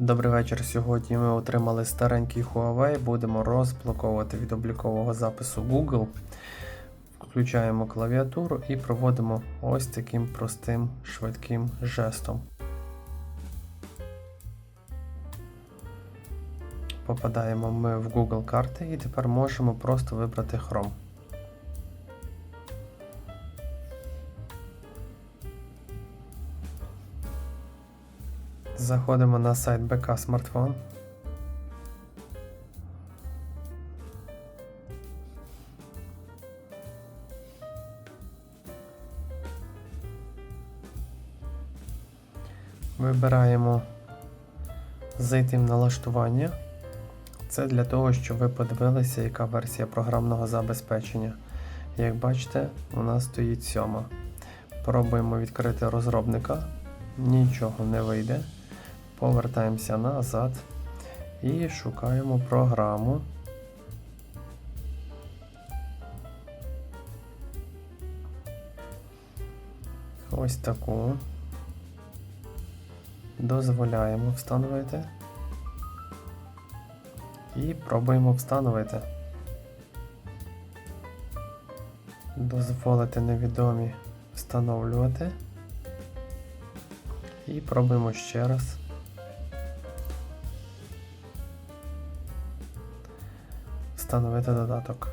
Добрий вечір. Сьогодні ми отримали старенький Huawei. Будемо розблоковувати від облікового запису Google. Включаємо клавіатуру і проводимо ось таким простим швидким жестом. Попадаємо ми в Google карти і тепер можемо просто вибрати Chrome. Заходимо на сайт БК Смартфон. Вибираємо зайти в налаштування. Це для того, щоб ви подивилися, яка версія програмного забезпечення. Як бачите, у нас стоїть сьома. Пробуємо відкрити розробника. Нічого не вийде. Повертаємося назад і шукаємо програму. Ось таку. Дозволяємо встановити. І пробуємо встановити. Дозволити невідомі встановлювати. І пробуємо ще раз. Встановити додаток.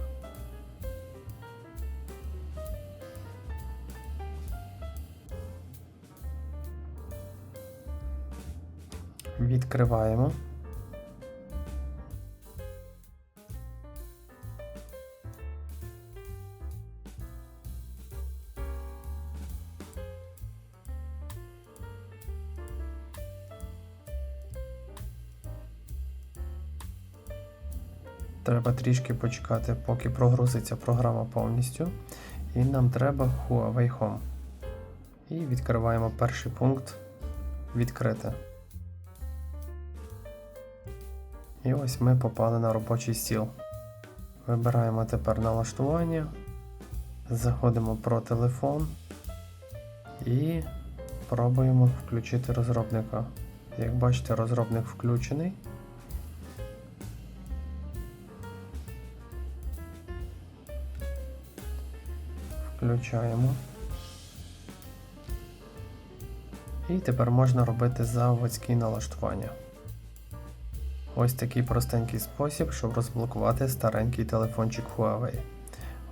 Відкриваємо. Треба трішки почекати, поки прогрузиться програма повністю. І нам треба Huawei Home. І відкриваємо перший пункт відкрити. І ось ми попали на робочий стіл. Вибираємо тепер налаштування. Заходимо про телефон і пробуємо включити розробника. Як бачите, розробник включений. Включаємо. І тепер можна робити заводські налаштування. Ось такий простенький спосіб, щоб розблокувати старенький телефончик Huawei.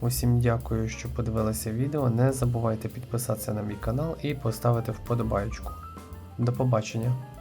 Усім дякую, що подивилися відео. Не забувайте підписатися на мій канал і поставити вподобайку. До побачення!